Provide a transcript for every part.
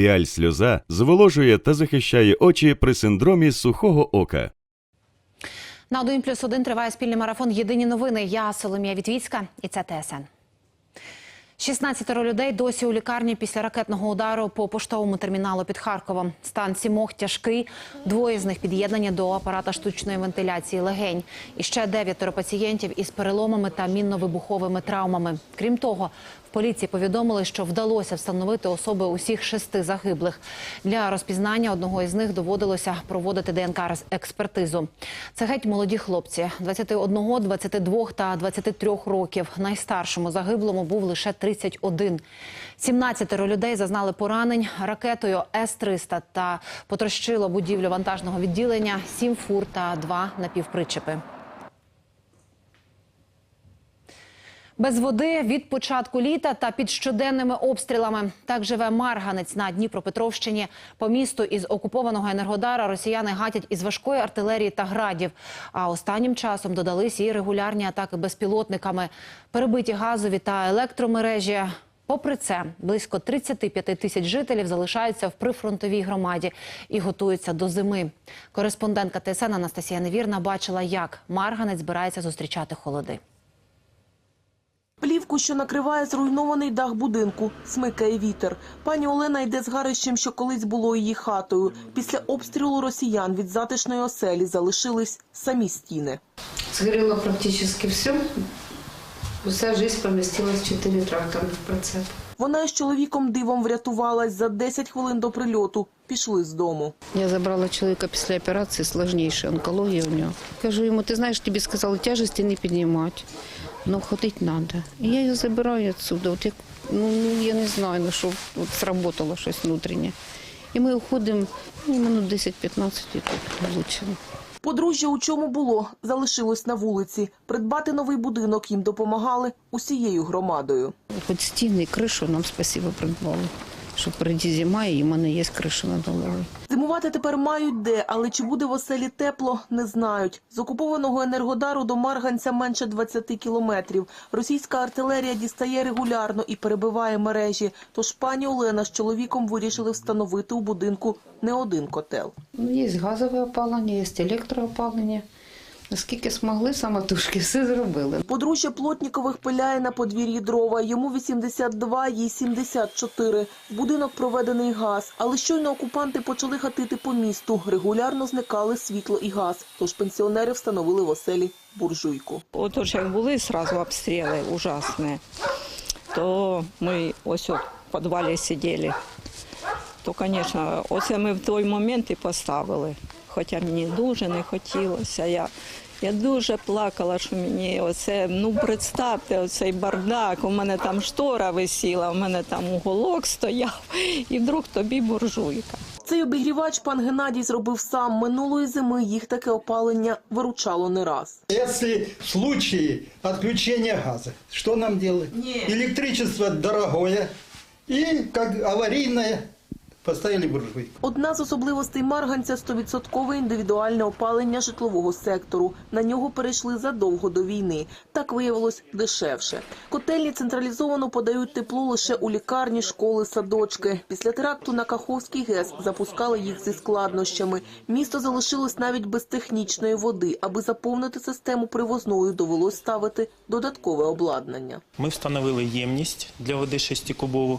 Піаль сльоза зволожує та захищає очі при синдромі сухого ока. На 1 плюс 1 триває спільний марафон Єдині новини. Я Соломія Вітвіцька і це ТСН. 16 людей досі у лікарні після ракетного удару по поштовому терміналу під Харковом. Стан сімох тяжкий. Двоє з них під'єднані до апарата штучної вентиляції легень. І ще дев'ятеро пацієнтів із переломами та мінно-вибуховими травмами. Крім того, поліції повідомили, що вдалося встановити особи усіх шести загиблих. Для розпізнання одного із них доводилося проводити ДНК-експертизу. Це геть молоді хлопці 21, 22 та 23 років. Найстаршому загиблому був лише 31. 17 людей зазнали поранень ракетою С-300 та потрощило будівлю вантажного відділення, 7 фур та 2 напівпричепи. Без води від початку літа та під щоденними обстрілами. Так живе Марганець на Дніпропетровщині. По місту із окупованого енергодара росіяни гатять із важкої артилерії та градів. А останнім часом додались і регулярні атаки безпілотниками, перебиті газові та електромережі. Попри це, близько 35 тисяч жителів залишаються в прифронтовій громаді і готуються до зими. Кореспондентка ТСН Анастасія Невірна бачила, як Марганець збирається зустрічати холоди. Плівку, що накриває зруйнований дах будинку, смикає вітер. Пані Олена йде з гарищем, що колись було її хатою. Після обстрілу росіян від затишної оселі залишились самі стіни. Сгорело практически все. Вся жизнь поместилась в 4 тракторных прицепа. Вона із чоловіком дивом врятувалась за 10 хвилин до прильоту. Пішли з дому. Я забрала чоловіка після операції, сложнейшая онкологія у нього. Кажу йому, ти знаєш, тобі сказали тяжесті не піднімати, ну ходити треба. І я його забираю відсюди. От як, ну, ну, я не знаю, ну, що от сработало щось внутрішнє. І ми уходимо ну, минут 10-15 і тут влучили. Подружжя у чому було, залишилось на вулиці. Придбати новий будинок їм допомагали усією громадою. Хоч стіни і кришу нам спасибо придбали. Що впереді зима і в мене є криша над головою. Зимувати тепер мають де, але чи буде в оселі тепло, не знають. З окупованого енергодару до Марганця менше 20 кілометрів. Російська артилерія дістає регулярно і перебиває мережі. Тож пані Олена з чоловіком вирішили встановити у будинку не один котел. Ну, є газове опалення, є електроопалення. Наскільки змогли самотужки, все зробили. Подружжя Плотнікових пиляє на подвір'ї дрова. Йому 82, їй 74. В будинок проведений газ. Але щойно окупанти почали гатити по місту. Регулярно зникали світло і газ. Тож пенсіонери встановили в оселі буржуйку. От уж як були сразу обстріли ужасні, то ми ось от в підвалі сиділи. То, звісно, оце ми в той момент і поставили. Хоча мені дуже не хотілося. Я, я дуже плакала, що мені оце, ну представте, оцей бардак, у мене там штора висіла, у мене там уголок стояв, і вдруг тобі буржуйка. Цей обігрівач пан Геннадій зробив сам. Минулої зими їх таке опалення виручало не раз. Если в случае отключения газа, что нам делать? Электричество дорогое и как аварийное поставили буржуйку. Одна з особливостей Марганця – 100% індивідуальне опалення житлового сектору. На нього перейшли задовго до війни. Так виявилось дешевше. Котельні централізовано подають тепло лише у лікарні, школи, садочки. Після теракту на Каховський ГЕС запускали їх зі складнощами. Місто залишилось навіть без технічної води. Аби заповнити систему привозною, довелось ставити додаткове обладнання. Ми встановили ємність для води 6-кубову.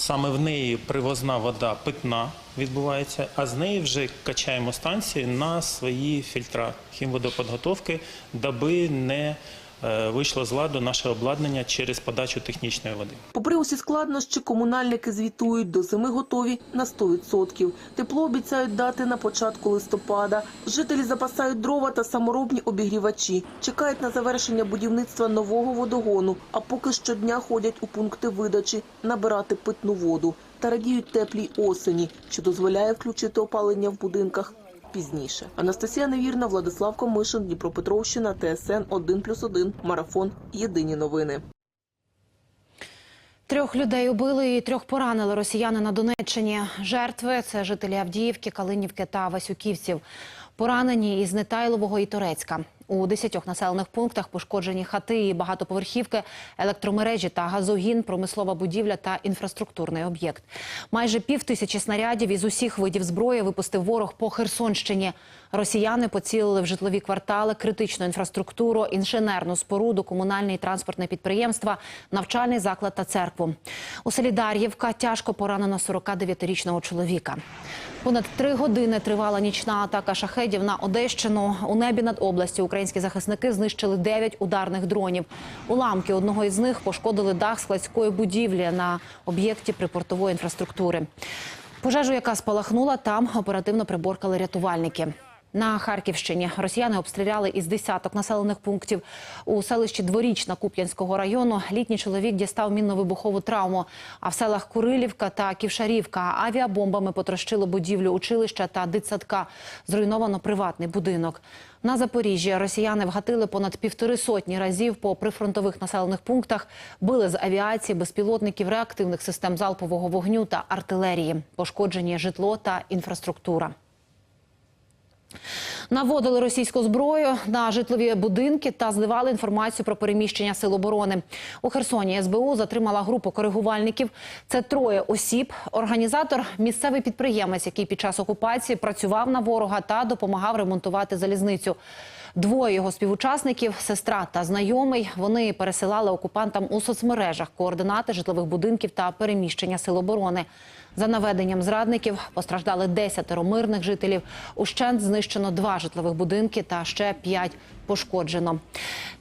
Саме в неї привозна вода питна відбувається, а з неї вже качаємо станції на свої фільтра хімводоподготовки, даби не вийшло з ладу наше обладнання через подачу технічної води. Попри усі складнощі, комунальники звітують, до зими готові на 100%. Тепло обіцяють дати на початку листопада. Жителі запасають дрова та саморобні обігрівачі. Чекають на завершення будівництва нового водогону, а поки щодня ходять у пункти видачі набирати питну воду та радіють теплій осені, що дозволяє включити опалення в будинках пізніше. Анастасія Невірна, Владислав Комишин, Дніпропетровщина, ТСН 1+,1, Марафон. Єдині новини. Трьох людей убили і трьох поранили росіяни на Донеччині. Жертви це жителі Авдіївки, Калинівки та Васюківців. Поранені із Нетайлового і Торецька. У десятьох населених пунктах пошкоджені хати і багатоповерхівки, електромережі та газогін, промислова будівля та інфраструктурний об'єкт. Майже пів тисячі снарядів із усіх видів зброї випустив ворог по Херсонщині. Росіяни поцілили в житлові квартали, критичну інфраструктуру, інженерну споруду, комунальне і транспортне підприємства, навчальний заклад та церкву. У селі Дар'ївка тяжко поранено 49-річного чоловіка. Понад три години тривала нічна атака шахедів на Одещину. У небі над областю українські захисники знищили 9 ударних дронів. Уламки одного із них пошкодили дах складської будівлі на об'єкті припортової інфраструктури. Пожежу, яка спалахнула, там оперативно приборкали рятувальники. На Харківщині росіяни обстріляли із десяток населених пунктів. У селищі Дворічна Куп'янського району літній чоловік дістав мінно-вибухову травму. А в селах Курилівка та Ківшарівка авіабомбами потрощило будівлю училища та дитсадка. Зруйновано приватний будинок. На Запоріжжі росіяни вгатили понад півтори сотні разів по прифронтових населених пунктах. Били з авіації, безпілотників, реактивних систем залпового вогню та артилерії. Пошкоджені житло та інфраструктура. Наводили російську зброю на житлові будинки та зливали інформацію про переміщення сил оборони. У Херсоні СБУ затримала групу коригувальників. Це троє осіб. Організатор місцевий підприємець, який під час окупації працював на ворога та допомагав ремонтувати залізницю. Двоє його співучасників, сестра та знайомий. Вони пересилали окупантам у соцмережах координати житлових будинків та переміщення сил оборони. За наведенням зрадників постраждали 10 мирних жителів. Ущент знищено два житлових будинки та ще п'ять пошкоджено.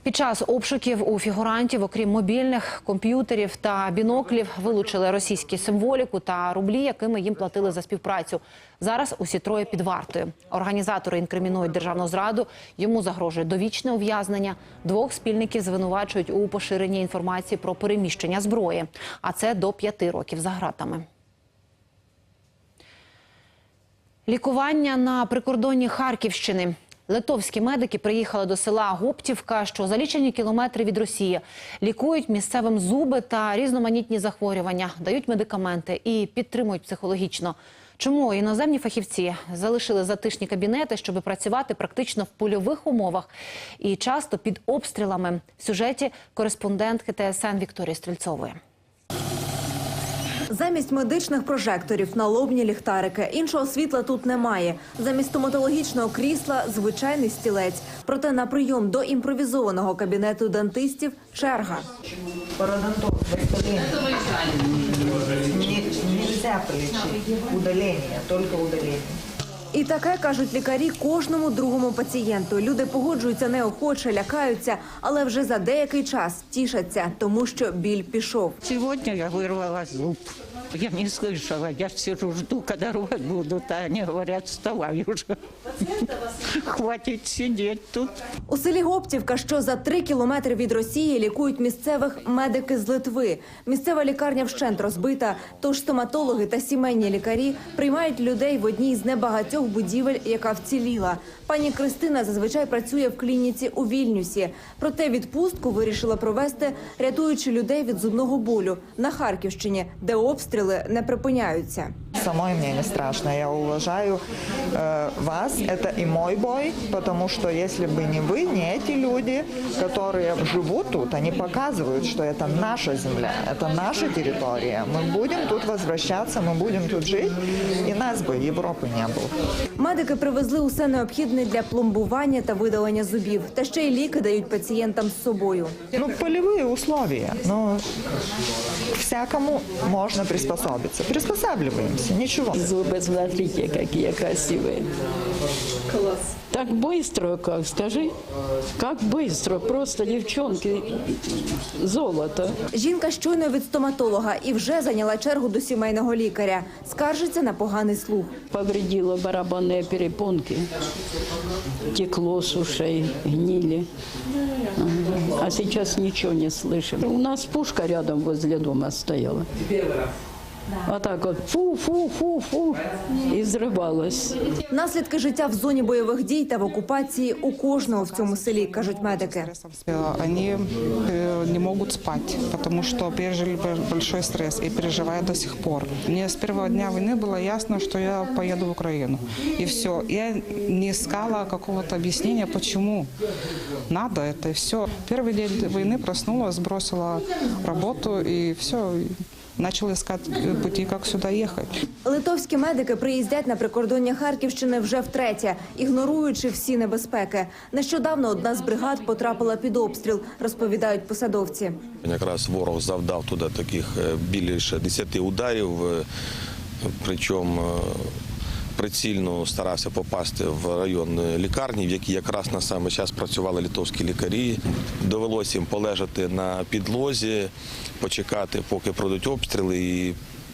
Під час обшуків у фігурантів, окрім мобільних комп'ютерів та біноклів, вилучили російську символіку та рублі, якими їм платили за співпрацю. Зараз усі троє під вартою. Організатори інкримінують державну зраду. Йому загрожує довічне ув'язнення. Двох спільників звинувачують у поширенні інформації про переміщення зброї, а це до п'яти років за гратами. Лікування на прикордонні Харківщини. Литовські медики приїхали до села Гоптівка, що за лічені кілометри від Росії. Лікують місцевим зуби та різноманітні захворювання, дають медикаменти і підтримують психологічно. Чому іноземні фахівці залишили затишні кабінети, щоб працювати практично в польових умовах і часто під обстрілами? В сюжеті кореспондентки ТСН Вікторії Стрільцової. Замість медичних прожекторів налобні ліхтарики. Іншого світла тут немає. Замість стоматологічного крісла звичайний стілець. Проте на прийом до імпровізованого кабінету дантистів черга. Пародонтоз. Нельзя полечить. Удалення, только удаление. І таке кажуть лікарі кожному другому пацієнту. Люди погоджуються неохоче, лякаються, але вже за деякий час тішаться, тому що біль пішов. Сьогодні я вирвалася. зуб. Я не слышала, я сижу, жду, когда рвать будут, а они говорят, вставай уже. Хватит сидеть тут. У селі Гоптівка, що за три кілометри від Росії, лікують місцевих медики з Литви. Місцева лікарня вщент розбита, тож стоматологи та сімейні лікарі приймають людей в одній з небагатьох будівель, яка вціліла. Пані Кристина зазвичай працює в клініці у Вільнюсі. Проте відпустку вирішила провести, рятуючи людей від зубного болю на Харківщині, де обстріли не припиняються. Самой мне не страшно. Я уважаю э, вас. Это и мой бой, потому что если бы не вы, не эти люди, которые живут тут, они показывают, что это наша земля, это наша территория. Мы будем тут возвращаться, мы будем тут жить, и нас бы Европы не было. Медики привезли усе необхідне для пломбування та видалення зубів, та ще й ліки дають пацієнтам з собою. Ну, полевые условия. Ну, всякому можно приспособиться. Приспосабливаемся, ничего. Зубы, смотрите, какие красивые. Класс. Так быстро, как, скажи? Как быстро, просто девчонки, золото. Жінка щойно від стоматолога і вже зайняла чергу до сімейного лікаря. Скаржиться на поганий слух. Повредило барабанные перепонки. Текло с ушей, гнили. Ага. А сейчас ничего не слышим. У нас пушка рядом возле дома стояла. А так от фу-фу-фу-фу і зривалось. Наслідки життя в зоні бойових дій та в окупації у кожного в цьому селі, кажуть медики. Они э, не могут спать, потому что пережили б- большой стресс и переживают до сих пор. Мне с первого дня войны было ясно, что я поеду в Украину. И все. Я не искала какого-то объяснения, почему надо это и все. Первый день войны проснулась, бросила работу и все. Начала искать пути, как сюда ехать. Литовські медики приїздять на прикордоння Харківщини вже втретє, ігноруючи всі небезпеки. Нещодавно одна з бригад потрапила під обстріл, розповідають посадовці. Якраз ворог завдав туди таких е, більше 10 ударів, е, причому е, прицільно старався попасти в район лікарні, в якій якраз на саме час працювали літовські лікарі. Довелося їм полежати на підлозі, почекати, поки пройдуть обстріли. І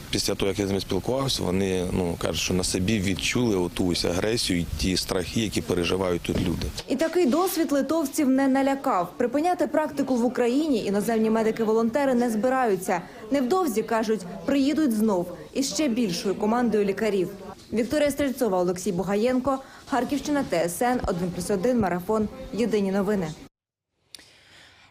після того, як я з ними спілкувався, вони ну кажуть, що на собі відчули оту ось агресію і ті страхи, які переживають тут люди. І такий досвід литовців не налякав. Припиняти практику в Україні іноземні медики-волонтери не збираються. Невдовзі кажуть, приїдуть знов із ще більшою командою лікарів. Вікторія Стрельцова, Олексій Бугаєнко, Харківщина, ТСН 1+,1, Марафон. Єдині новини.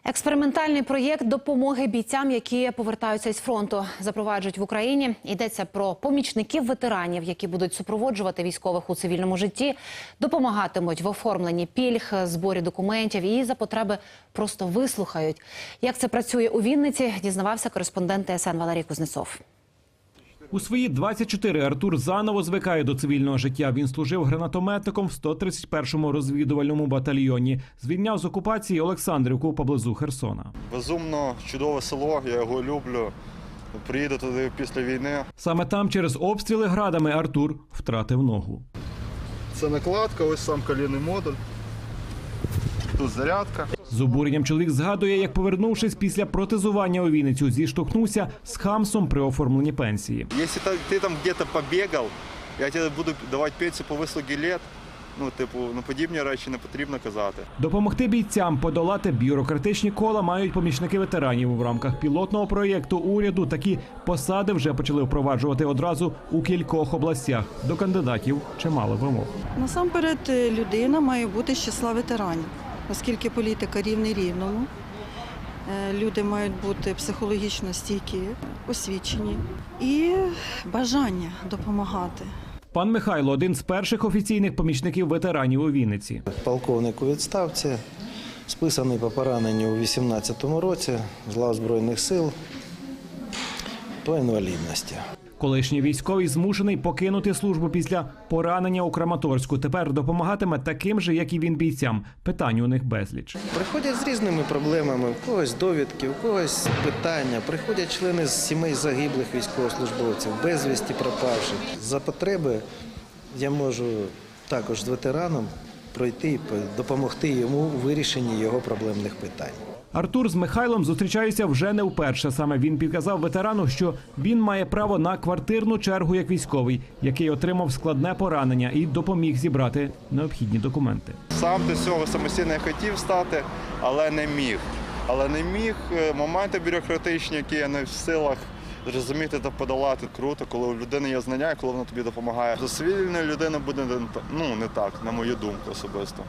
Експериментальний проєкт допомоги бійцям, які повертаються із фронту, запроваджують в Україні. Йдеться про помічників ветеранів, які будуть супроводжувати військових у цивільному житті, допомагатимуть в оформленні пільг, зборі документів і за потреби просто вислухають. Як це працює у Вінниці, дізнавався кореспондент ТСН Валерій Кузнецов. У свої 24 Артур заново звикає до цивільного життя. Він служив гранатометником в 131-му розвідувальному батальйоні. Звільняв з окупації Олександрівку поблизу Херсона. Безумно чудове село, я його люблю. Приїду туди після війни. Саме там через обстріли градами Артур втратив ногу. Це накладка, ось сам колінний модуль. Тут зарядка. З обуренням чоловік згадує, як повернувшись після протезування у Вінницю, зіштовхнувся з хамсом при оформленні пенсії. Якщо ти, там где-то побігав, я тебе буду давати пенсію по вислугі літ. Ну, типу, ну подібні речі не потрібно казати. Допомогти бійцям подолати бюрократичні кола мають помічники ветеранів в рамках пілотного проєкту уряду. Такі посади вже почали впроваджувати одразу у кількох областях. До кандидатів чимало вимог. Насамперед, е, людина має бути з числа ветеранів, оскільки політика рівний рівному. Е, Люди мають бути психологічно стійкі, освічені і бажання допомагати. Пан Михайло один з перших офіційних помічників ветеранів у Вінниці. Полковник у відставці, списаний по пораненню у 18-му році з лав Збройних сил по інвалідності. Колишній військовий змушений покинути службу після поранення у Краматорську. Тепер допомагатиме таким же, як і він бійцям. Питань у них безліч. Приходять з різними проблемами, у когось довідки, у когось питання. Приходять члени з сімей загиблих військовослужбовців, безвісті пропавших. За потреби я можу також з ветераном пройти і допомогти йому у вирішенні його проблемних питань. Артур з Михайлом зустрічаються вже не вперше. Саме він підказав ветерану, що він має право на квартирну чергу як військовий, який отримав складне поранення і допоміг зібрати необхідні документи. Сам до цього самостійно я хотів стати, але не міг. Але не міг Е, моменти бюрократичні, які я не в силах зрозуміти та подолати. Круто, коли у людини є знання, коли вона тобі допомагає. До цивільної людини буде ну не так, на мою думку особисто.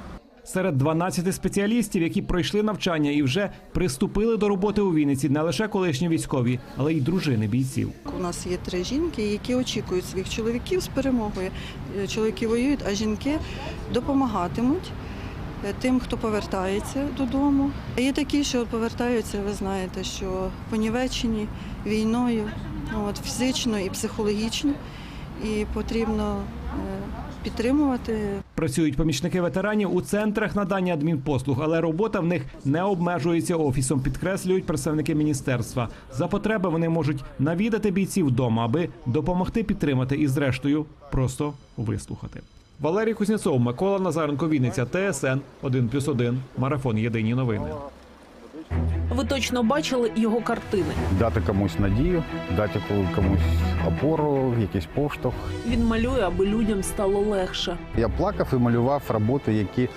Серед 12 спеціалістів, які пройшли навчання і вже приступили до роботи у Вінниці, не лише колишні військові, але й дружини бійців. У нас є три жінки, які очікують своїх чоловіків з перемогою. Е, Чоловіки воюють, а жінки допомагатимуть е, тим, хто повертається додому. Є такі, що повертаються, ви знаєте, що понівечені війною, от, фізично і психологічно, і потрібно е, підтримувати Працюють помічники ветеранів у центрах надання адмінпослуг, але робота в них не обмежується офісом, підкреслюють представники міністерства. За потреби вони можуть навідати бійців вдома, аби допомогти підтримати і, зрештою, просто вислухати. Валерій Кузнєцов, Микола Назаренко, Вінниця, ТСН 1+,1, Марафон Єдині новини. Ви точно бачили його картини. дати комусь надію, дати комусь опору, якийсь поштовх. Він малює, аби людям стало легше. Я плакав і малював роботи, які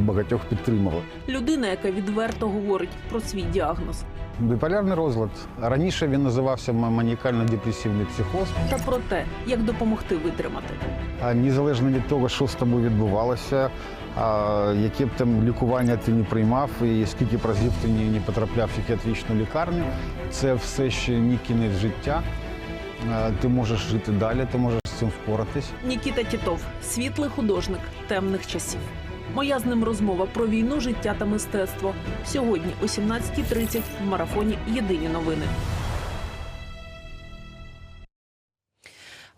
багатьох підтримували. Людина, яка відверто говорить про свій діагноз. Біполярний розлад. Раніше він називався маніакально-депресивний психоз. Та про те, як допомогти витримати. Незалежно від того, що з тобою відбувалося, яке б там лікування ти не приймав, і скільки б разів ти не, потрапляв в психіатричну лікарню, це все ще не кінець життя. Ти можеш жити далі, ти можеш з цим впоратись. Нікіта Тітов, світлий художник темних часів. Моя з ним розмова про війну, життя та мистецтво. Сьогодні о 17.30 в марафоні Єдині новини.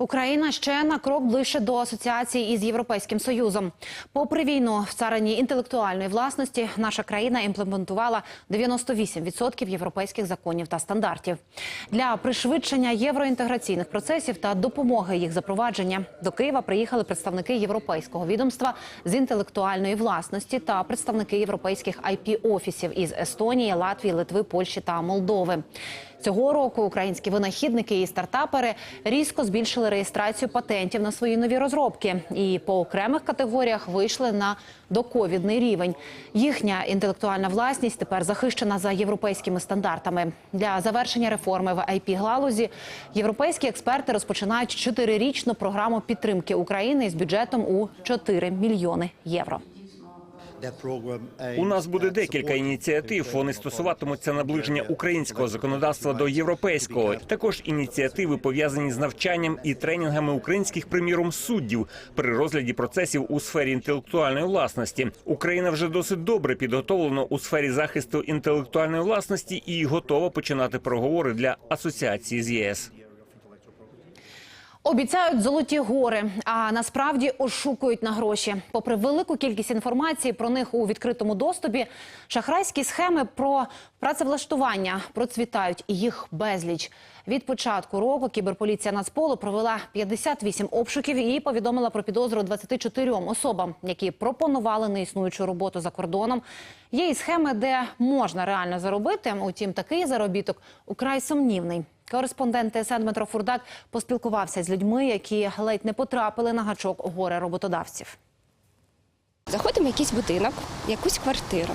Україна ще на крок ближче до асоціації із Європейським Союзом. Попри війну в царині інтелектуальної власності, наша країна імплементувала 98% європейських законів та стандартів. Для пришвидшення євроінтеграційних процесів та допомоги їх запровадження до Києва приїхали представники європейського відомства з інтелектуальної власності та представники європейських ip офісів із Естонії, Латвії, Литви, Польщі та Молдови. Цього року українські винахідники і стартапери різко збільшили реєстрацію патентів на свої нові розробки і по окремих категоріях вийшли на доковідний рівень. Їхня інтелектуальна власність тепер захищена за європейськими стандартами. Для завершення реформи в ip галузі європейські експерти розпочинають чотирирічну програму підтримки України з бюджетом у 4 мільйони євро. У нас буде декілька ініціатив. Вони стосуватимуться наближення українського законодавства до європейського. Також ініціативи пов'язані з навчанням і тренінгами українських приміром суддів при розгляді процесів у сфері інтелектуальної власності. Україна вже досить добре підготовлена у сфері захисту інтелектуальної власності і готова починати переговори для асоціації з ЄС. Обіцяють золоті гори, а насправді ошукують на гроші. Попри велику кількість інформації про них у відкритому доступі, шахрайські схеми про працевлаштування процвітають і їх безліч. Від початку року кіберполіція Нацполу провела 58 обшуків і повідомила про підозру 24 особам, які пропонували неіснуючу роботу за кордоном. Є і схеми, де можна реально заробити. Утім, такий заробіток украй сумнівний. Кореспондент ТСН Дмитро Фурдак поспілкувався з людьми, які ледь не потрапили на гачок горе роботодавців. Заходимо в якийсь будинок, якусь квартиру.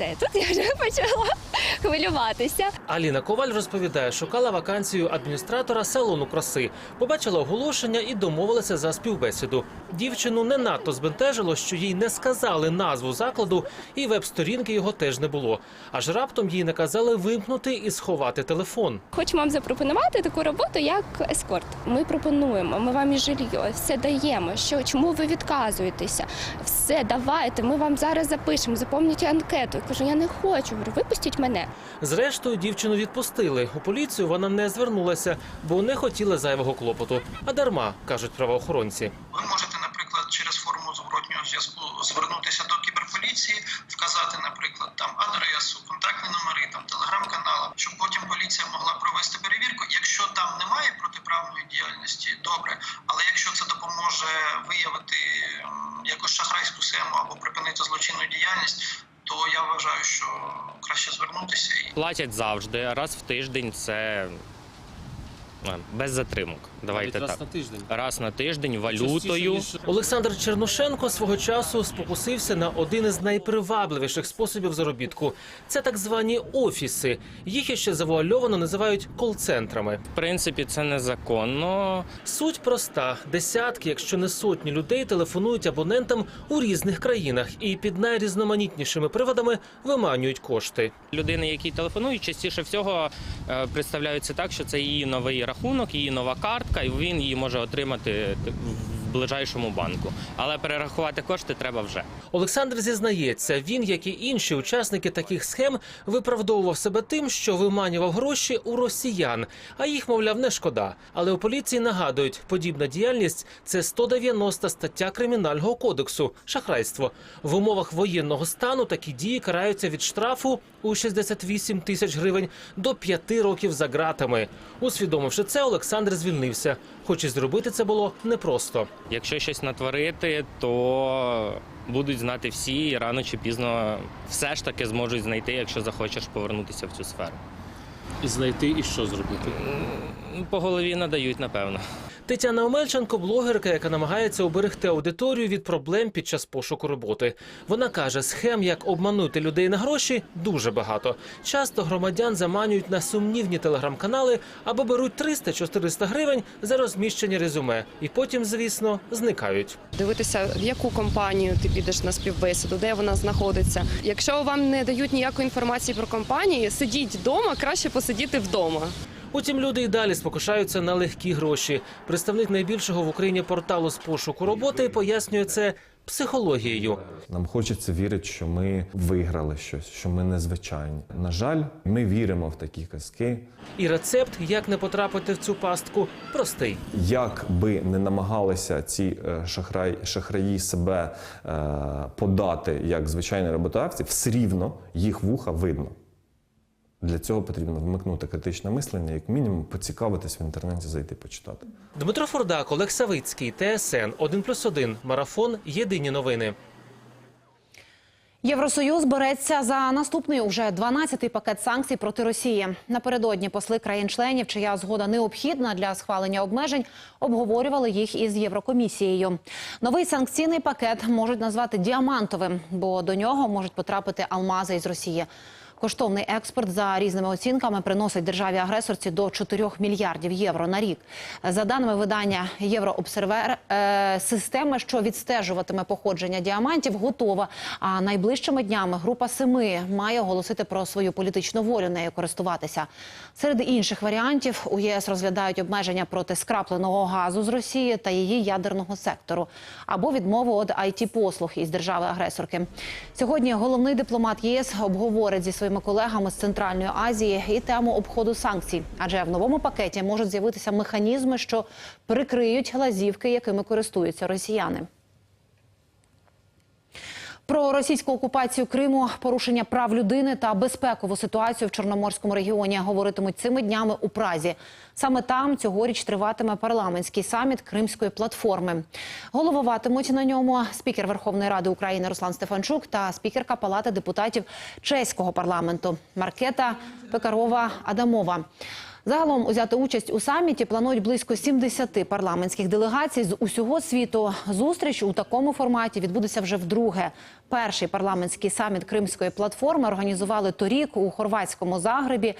Все, тут я вже почала хвилюватися. Аліна Коваль розповідає, шукала вакансію адміністратора салону краси, побачила оголошення і домовилася за співбесіду. Дівчину не надто збентежило, що їй не сказали назву закладу, і веб-сторінки його теж не було. Аж раптом їй наказали вимкнути і сховати телефон. Хочемо вам запропонувати таку роботу, як ескорт. Ми пропонуємо, ми вам і жилье, все даємо. Що чому ви відказуєтеся? Все, давайте. Ми вам зараз запишемо. Заповніть анкету. Кажу, я не хочу. Говорю, випустіть мене. Зрештою, дівчину відпустили. У поліцію вона не звернулася, бо не хотіла зайвого клопоту. А дарма кажуть правоохоронці. Ви можете, наприклад, через форму зворотнього зв'язку звернутися до кіберполіції, вказати, наприклад, там адресу, контактні номери, там телеграм-канали, щоб потім поліція могла провести перевірку. Якщо там немає протиправної діяльності, добре. Але якщо це допоможе виявити якусь шахрайську схему або припинити злочинну діяльність, то я вважаю, що краще звернутися Платять завжди, раз в тиждень це е, без затримок. Давайте раз так. на тиждень? Раз на тиждень валютою. Олександр Черношенко свого часу спокусився на один із найпривабливіших способів заробітку. Це так звані офіси. Їх іще завуальовано називають кол-центрами. В принципі, це незаконно. Суть проста: десятки, якщо не сотні людей, телефонують абонентам у різних країнах і під найрізноманітнішими приводами виманюють кошти. Людини, які телефонують, частіше всього е, представляються так, що це її новий рахунок, її нова картка, і він її може отримати ближайшому банку. Але перерахувати кошти треба вже. Олександр зізнається, він, як і інші учасники таких схем, виправдовував себе тим, що виманював гроші у росіян, а їх, мовляв, не шкода. Але у поліції нагадують, подібна діяльність це 190 стаття кримінального кодексу шахрайство. В умовах воєнного стану такі дії караються від штрафу у 68 тисяч гривень до 5 років за ґратами. Усвідомивши це, Олександр звільнився, хоч і зробити це було непросто. Якщо щось натворити, то будуть знати всі, і рано чи пізно все ж таки зможуть знайти, якщо захочеш повернутися в цю сферу. І знайти і що зробити? По голові надають, напевно. Тетяна Омельченко блогерка, яка намагається уберегти аудиторію від проблем під час пошуку роботи. Вона каже, схем, як обманути людей на гроші, дуже багато. Часто громадян заманюють на сумнівні телеграм-канали або беруть 300-400 гривень за розміщення резюме, і потім, звісно, зникають. дивитися, в яку компанію ти підеш на співбесіду, де вона знаходиться. Якщо вам не дають ніякої інформації про компанії, сидіть вдома, краще посидіти вдома. Утім, люди й далі спокушаються на легкі гроші. Представник найбільшого в Україні порталу з пошуку роботи пояснює це психологією. Нам хочеться вірити, що ми виграли щось, що ми незвичайні. На жаль, ми віримо в такі казки. І рецепт, як не потрапити в цю пастку, простий. Як би не намагалися ці е, шахрай, шахраї себе е, подати як звичайні роботодавці, все рівно їх вуха видно. Для цього потрібно вмикнути критичне мислення, як мінімум поцікавитись в інтернеті, зайти почитати. Дмитро Фордак, Олег Савицький, ТСН 1+,1, Марафон. Єдині новини. Євросоюз береться за наступний уже 12-й пакет санкцій проти Росії. Напередодні посли країн-членів, чия згода необхідна для схвалення обмежень, обговорювали їх із Єврокомісією. Новий санкційний пакет можуть назвати діамантовим, бо до нього можуть потрапити алмази із Росії. Коштовний експорт за різними оцінками приносить державі агресорці до 4 мільярдів євро на рік. За даними видання Єврообсервер, е, система, що відстежуватиме походження діамантів, готова. А найближчими днями група семи має оголосити про свою політичну волю нею користуватися. Серед інших варіантів у ЄС розглядають обмеження проти скрапленого газу з Росії та її ядерного сектору або відмову від it послуг із держави-агресорки. Сьогодні головний дипломат ЄС обговорить зі своїми колегами з Центральної Азії і тему обходу санкцій, адже в новому пакеті можуть з'явитися механізми, що прикриють лазівки, якими користуються росіяни. Про російську окупацію Криму, порушення прав людини та безпекову ситуацію в Чорноморському регіоні говоритимуть цими днями у Празі. Саме там цьогоріч триватиме парламентський саміт Кримської платформи. Головуватимуть на ньому спікер Верховної Ради України Руслан Стефанчук та спікерка Палати депутатів чеського парламенту Маркета Пекарова Адамова. Загалом узяти участь у саміті планують близько 70 парламентських делегацій з усього світу. Зустріч у такому форматі відбудеться вже вдруге. Перший парламентський саміт Кримської платформи організували торік у хорватському Загребі.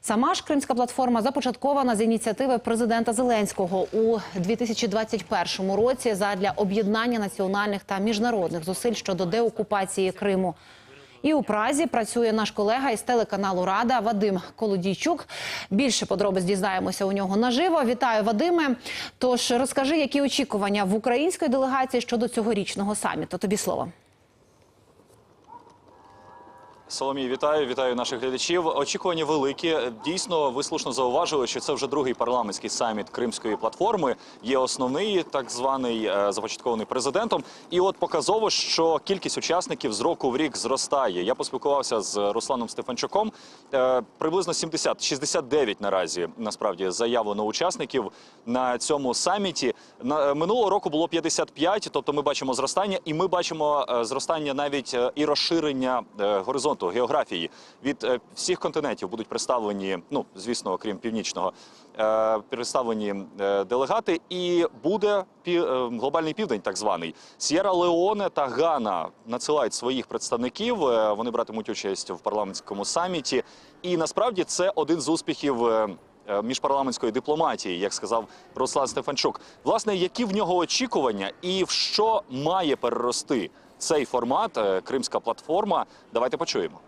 Сама ж Кримська платформа започаткована з ініціативи президента Зеленського у 2021 році задля об'єднання національних та міжнародних зусиль щодо деокупації Криму. І у Празі працює наш колега із телеканалу Рада Вадим Колодійчук. Більше подробиць дізнаємося у нього наживо. Вітаю, Вадиме. Тож розкажи, які очікування в української делегації щодо цьогорічного саміту. Тобі слово. Соломій, вітаю, вітаю наших глядачів. Очікування великі. Дійсно, ви слушно зауважили, що це вже другий парламентський саміт Кримської платформи. Є основний, так званий е, започаткований президентом. І от показово, що кількість учасників з року в рік зростає. Я поспілкувався з Русланом Стефанчуком. Е, Приблизно 70, 69 наразі насправді заявлено учасників на цьому саміті. Е, минулого року було 55, тобто ми бачимо зростання, і ми бачимо зростання навіть і розширення е, горизонту географії від е, всіх континентів будуть представлені. Ну звісно, окрім північного, е, представлені е, делегати, і буде глобальний південь, так званий Сєра Леоне та Гана надсилають своїх представників. Вони братимуть участь в парламентському саміті, і насправді це один з успіхів. Міжпарламентської дипломатії, як сказав Руслан Стефанчук, власне, які в нього очікування, і в що має перерости цей формат е, Кримська платформа. Давайте почуємо.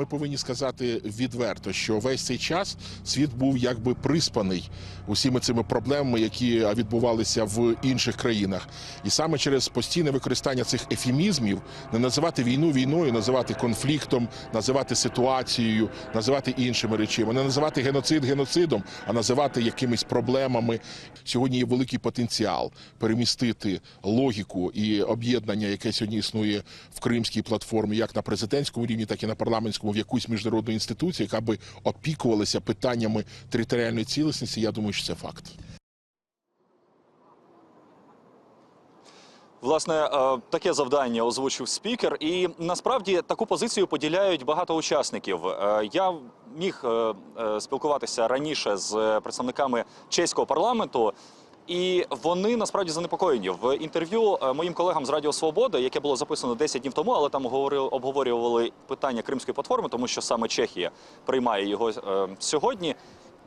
Ми повинні сказати відверто, що весь цей час світ був якби приспаний усіми цими проблемами, які відбувалися в інших країнах, і саме через постійне використання цих ефемізмів не називати війну війною, називати конфліктом, називати ситуацією, називати іншими речами, не називати геноцид геноцидом, а називати якимись проблемами. Сьогодні є великий потенціал перемістити логіку і об'єднання, яке сьогодні існує в Кримській платформі, як на президентському рівні, так і на парламентському, в якусь міжнародну інституцію, яка би опікувалася питаннями територіальної цілісності. Я думаю, що це факт. Власне, е, таке завдання озвучив спікер, і насправді таку позицію поділяють багато учасників. Е, Я міг е, спілкуватися раніше з представниками чеського парламенту. І вони насправді занепокоєні в інтерв'ю е, моїм колегам з Радіо Свобода, яке було записано 10 днів тому, але там обговорювали питання кримської платформи, тому що саме Чехія приймає його е, сьогодні.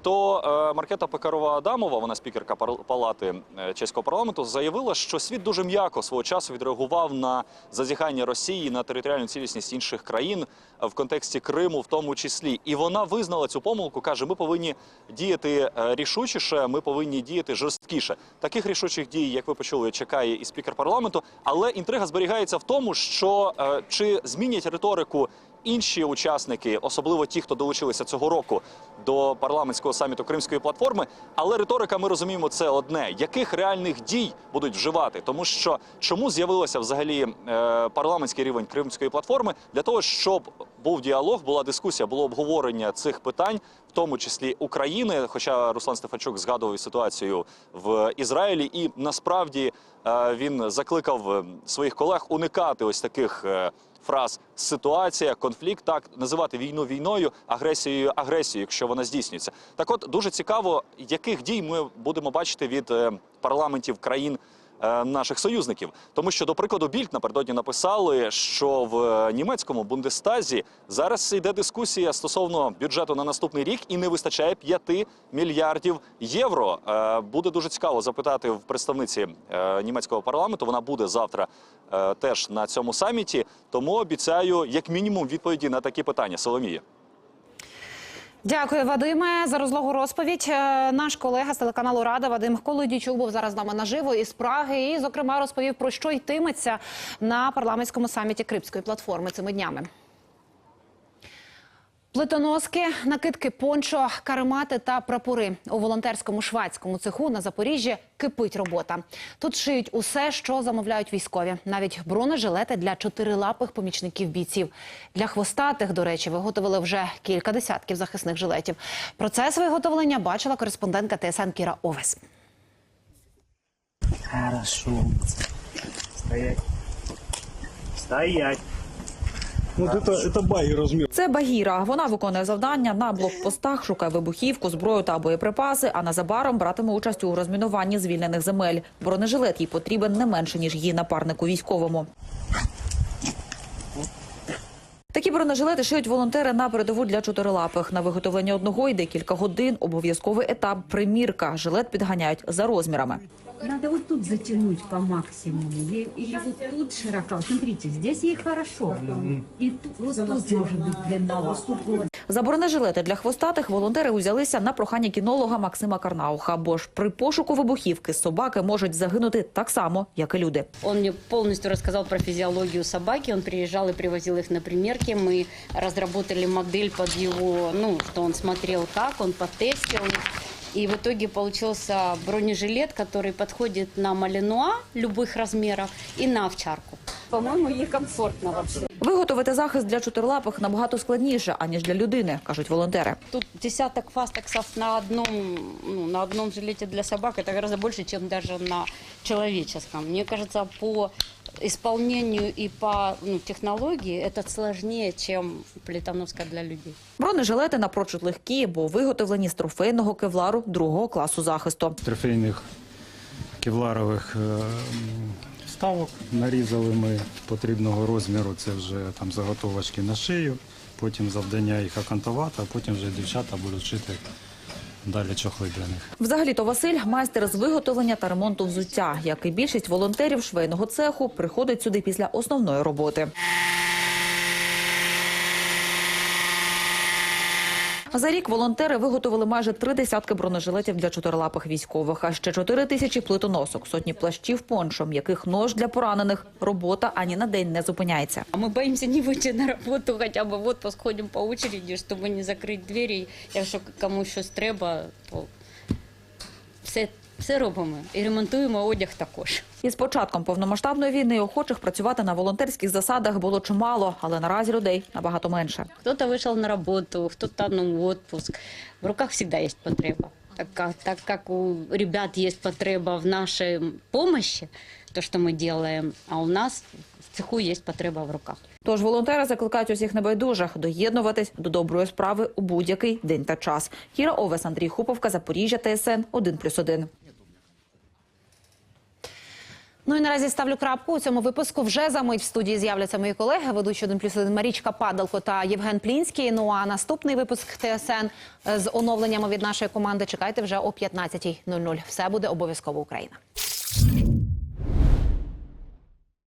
То е, Маркета Пекарова Адамова, вона спікерка палати е, чеського парламенту, заявила, що світ дуже м'яко свого часу відреагував на зазіхання Росії на територіальну цілісність інших країн е, в контексті Криму, в тому числі. І вона визнала цю помилку. каже: ми повинні діяти рішучіше, ми повинні діяти жорсткіше. Таких рішучих дій, як ви почули, чекає і спікер парламенту. Але інтрига зберігається в тому, що чи змінять риторику інші учасники, особливо ті, хто долучилися цього року до парламентського саміту Кримської платформи. Але риторика, ми розуміємо, це одне: яких реальних дій будуть вживати, тому що чому з'явилося взагалі е, парламентський рівень Кримської платформи для того, щоб був діалог, була дискусія, було обговорення цих питань, в тому числі України. Хоча Руслан Стефанчук згадував ситуацію в Ізраїлі, і насправді е, він закликав е, своїх колег уникати ось таких. Фраз ситуація, конфлікт, так називати війну війною, агресією агресією, якщо вона здійснюється. Так, от дуже цікаво, яких дій ми будемо бачити від е, парламентів країн наших союзників. Тому що, до прикладу, Більд напередодні написали, що в е, німецькому Бундестазі зараз йде дискусія стосовно бюджету на наступний рік і не вистачає 5 мільярдів євро. Е, Буде дуже цікаво запитати в представниці е, німецького парламенту. Вона буде завтра е, теж на цьому саміті. Тому обіцяю, як мінімум, відповіді на такі питання. Соломія. Дякую, Вадиме, за розлогу розповідь. Е, Наш колега з телеканалу Рада Вадим Колодійчук був зараз з нами наживо із Праги і, зокрема, розповів про що йтиметься на парламентському саміті Крипської платформи цими днями. Плитоноски, накидки пончо, каремати та прапори у волонтерському шведському цеху на Запоріжжі кипить робота. Тут шиють усе, що замовляють військові, навіть бронежилети для чотирилапих помічників бійців. Для хвостатих, до речі, виготовили вже кілька десятків захисних жилетів. Процес виготовлення бачила кореспондентка ТСН Кіра Овес. Хорошо. Стоять. Стоять. Это баги размер. Це Багіра. Вона виконує завдання на блокпостах, шукає вибухівку, зброю та боєприпаси. А незабаром братиме участь у розмінуванні звільнених земель. Бронежилет їй потрібен не менше ніж її напарнику військовому. Такі бронежилети шиють волонтери на передову для чотирилапих. На виготовлення одного йде кілька годин. Обов'язковий етап примірка. Жилет підганяють за розмірами. Надо вот тут затянуть по максимуму. Или, или вот тут широко. Смотрите, здесь ей хорошо. И тут, вот тут может быть длинновато. За бронежилети для хвостатих волонтери узялися на прохання кінолога Максима Карнауха. Бо ж при пошуку вибухівки собаки можуть загинути так само, як і люди. Он мне полностью рассказал про физиологию собаки. Он приезжал и привозил их на примерки. Мы разработали модель под его, ну, что он смотрел как, он потестил. И в итоге получился бронежилет, который подходит на малинуа любых размеров и на овчарку. По-моему, ей комфортно вообще. Виготовити захист для чотирилапих набагато складніше аніж для людини, кажуть волонтери. Тут десяток фастексов на одном, ну, на одном жилете для собак это гораздо больше, чем даже на человеческом. Мне кажется, по исполнению и по ну, технологии это сложнее, чем плитоноска для людей. Бронежилети напрочуд легкі, бо виготовлені з трофейного кевлару другого класу захисту. трофейних кевларових е, вставок нарізали ми потрібного розміру. Це вже там заготовочки на шию, потім завдання їх окантувати, а потім вже дівчата будуть шити далі чохли для них. Взагалі-то Василь майстер з виготовлення та ремонту взуття. Як і більшість волонтерів швейного цеху, приходить сюди після основної роботи. За рік волонтери виготовили майже три десятки бронежилетів для чотирилапих військових, а ще чотири тисячі плитоносок, сотні плащів пончо, м'яких нож для поранених. Робота ані на день не зупиняється. А мы боимся не выйти на работу, хотя бы в отпуск ходим по очереди, чтобы не закрыть двери. Якщо кому щось треба, то все, все робимо. І ремонтуємо одяг також. Із початком повномасштабної війни охочих працювати на волонтерських засадах було чимало, але наразі людей набагато менше. Кто-то вышел на работу, кто-то ну, в отпуск. В руках всегда есть потреба. Так так как у ребят есть потреба в нашей помощи, то, что мы делаем, а у нас в цеху есть потреба в руках. Тож волонтери закликають усіх небайдужих доєднуватись до доброї справи у будь-який день та час. Кіра Овес, Андрій Хуповка, Запоріжжя, ТСН 1+,1. Ну і наразі ставлю крапку у цьому випуску. Вже за мить в студії з'являться мої колеги, ведучі 1 плюс 1 Марічка Падалко та Євген Плінський. Ну а наступний випуск ТСН з оновленнями від нашої команди чекайте вже о 15.00. Все буде обов'язково Україна.